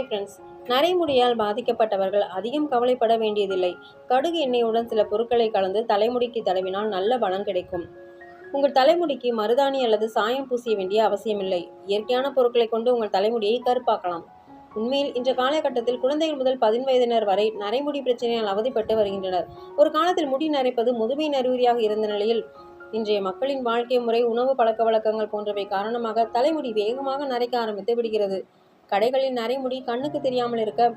Hi friends நரைமுடியால் பாதிக்கப்பட்டவர்கள் அதிகம் கவலைப்பட வேண்டியதில்லை. கடுகு எண்ணெயுடன் சில பொருட்களை கலந்து தலைமுடிக்கு தடவினால் நல்ல பலன் கிடைக்கும். உங்கள் தலைமுடிக்கு மருதாணி அல்லது சாயம் பூசிய வேண்டிய அவசியமில்லை. இயற்கையான பொருட்களை கொண்டு உங்கள் தலைமுடியை கருப்பாக்கலாம். உண்மையில் இன்ற காலகட்டத்தில் குழந்தைகள் முதல் பதின்வயதினர் வரை நரைமுடி பிரச்சனையால் அவதிப்பட்டு வருகின்றனர். ஒரு காலத்தில் முடி நரைப்பது முதுமை அறிகுறியாக இருந்த நிலையில் இன்றைய மக்களின் வாழ்க்கை முறை உணவு பழக்க வழக்கங்கள் போன்றவை காரணமாக தலைமுடி வேகமாக நரைக்க ஆரம்பித்து விடுகிறது. கடைகளில் நரைமுடி கண்ணுக்கு தெரியாமல் இருக்க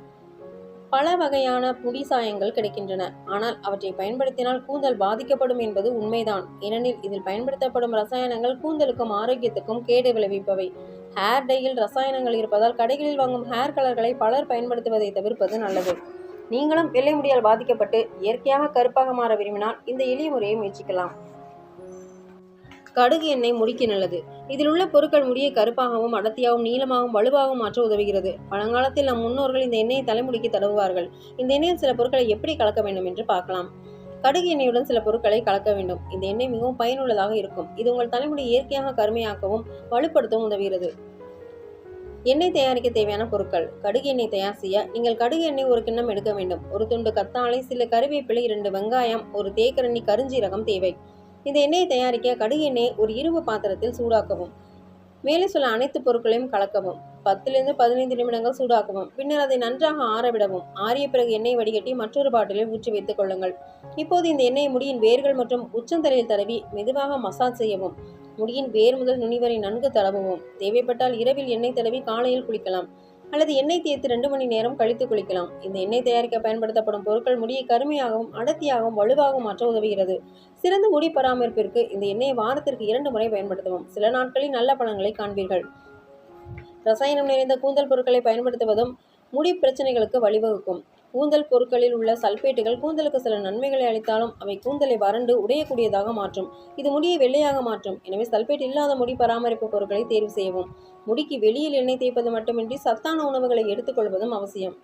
பல வகையான முடி சாயங்கள் கிடைக்கின்றன. ஆனால் அவற்றை பயன்படுத்தினால் கூந்தல் பாதிக்கப்படும் என்பது உண்மைதான். ஏனெனில் இதில் பயன்படுத்தப்படும் ரசாயனங்கள் கூந்தலுக்கும் ஆரோக்கியத்துக்கும் கேடு விளைவிப்பவை. ஹேர் டையில் ரசாயனங்கள் இருப்பதால் கடைகளில் வாங்கும் ஹேர் கலர்களை பலர் பயன்படுத்துவதை தவிர்ப்பது நல்லது. நீங்களும் வெள்ளை முடியால் பாதிக்கப்பட்டு இயற்கையாக கருப்பாக மாற விரும்பினால் இந்த எளிய முறையை முயற்சிக்கலாம். கடுகு எண்ணெய் முடிக்கு நல்லது. இதில் உள்ள பொருட்கள் முடியை கருப்பாகவும் அடர்த்தியாகவும் நீளமாகவும் வலுவாகவும் மாற்ற உதவுகிறது. பழங்காலத்தில் நம் முன்னோர்கள் இந்த எண்ணெயை தலைமுடிக்கு தடவுவார்கள். இந்த எண்ணெயில் சில பொருட்களை எப்படி கலக்க வேண்டும் என்று பார்க்கலாம். கடுகு எண்ணெயுடன் சில பொருட்களை கலக்க வேண்டும். இந்த எண்ணெய் மிகவும் பயனுள்ளதாக இருக்கும். இது உங்கள் தலைமுடி இயற்கையாக கருமையாக்கவும் வலுப்படுத்தவும் உதவுகிறது. எண்ணெய் தயாரிக்க தேவையான பொருட்கள். கடுகு எண்ணெய் தயார் செய்ய நீங்கள் கடுகு எண்ணெய் ஒரு கிண்ணம் எடுக்க வேண்டும். ஒரு துண்டு கத்தாழை சில கருவேப்பிலை இரண்டு வெங்காயம் ஒரு தேக்கரண்டி கருஞ்சீரகம் தேவை. இந்த எண்ணெயை தயாரிக்க கடுகு எண்ணெய் ஒரு இரும்பு பாத்திரத்தில் சூடாக்கவும். மேலே சொல்ல அனைத்து பொருட்களையும் கலக்கவும். பத்திலிருந்து பதினைந்து நிமிடங்கள் சூடாக்கவும். பின்னர் அதை நன்றாக ஆறவிடவும் ஆறிய பிறகு எண்ணெய் வடிகட்டி மற்றொரு பாட்டிலில் ஊற்றி வைத்துக் கொள்ளுங்கள். இப்போது இந்த எண்ணெய் முடியின் வேர்கள் மற்றும் உச்சந்தரையில் தடவி மெதுவாக மசாஜ் செய்யவும். முடியின் வேர் முதல் நுனி வரை நன்கு தடவுவோம். தேவைப்பட்டால் இரவில் எண்ணெய் தடவி காலையில் குளிக்கலாம். அல்லது எண்ணெய் தேய்த்து ரெண்டு மணி நேரம் கழித்து குளிக்கலாம். இந்த எண்ணெய் தயாரிக்க பயன்படுத்தப்படும் பொருட்கள் முடியை கருமையாகவும் அடர்த்தியாகவும் வலுவாகவும் மாற்ற உதவுகிறது. சிறந்த முடி பராமரிப்பிற்கு இந்த எண்ணெயை வாரத்திற்கு இரண்டு முறை பயன்படுத்தவும். சில நாட்களில் நல்ல பலன்களை காண்பீர்கள். ரசாயனம் நிறைந்த கூந்தல் பொருட்களை பயன்படுத்துவதும் முடி பிரச்சனைகளுக்கு வழிவகுக்கும். கூந்தல் பொருட்களில் உள்ள சல்பேட்டுகள் கூந்தலுக்கு சில நன்மைகளை அளித்தாலும் அவை கூந்தலை வறண்டு உடையக்கூடியதாக மாற்றும். இது முடியை வெள்ளையாக மாற்றும். எனவே சல்பேட் இல்லாத முடி பராமரிப்பு பொருட்களை தேர்வு செய்யவும். முடிக்கு வெளியில் எண்ணெய் தேய்ப்பது மட்டுமின்றி சத்தான உணவுகளை எடுத்துக்கொள்வதும் அவசியம்.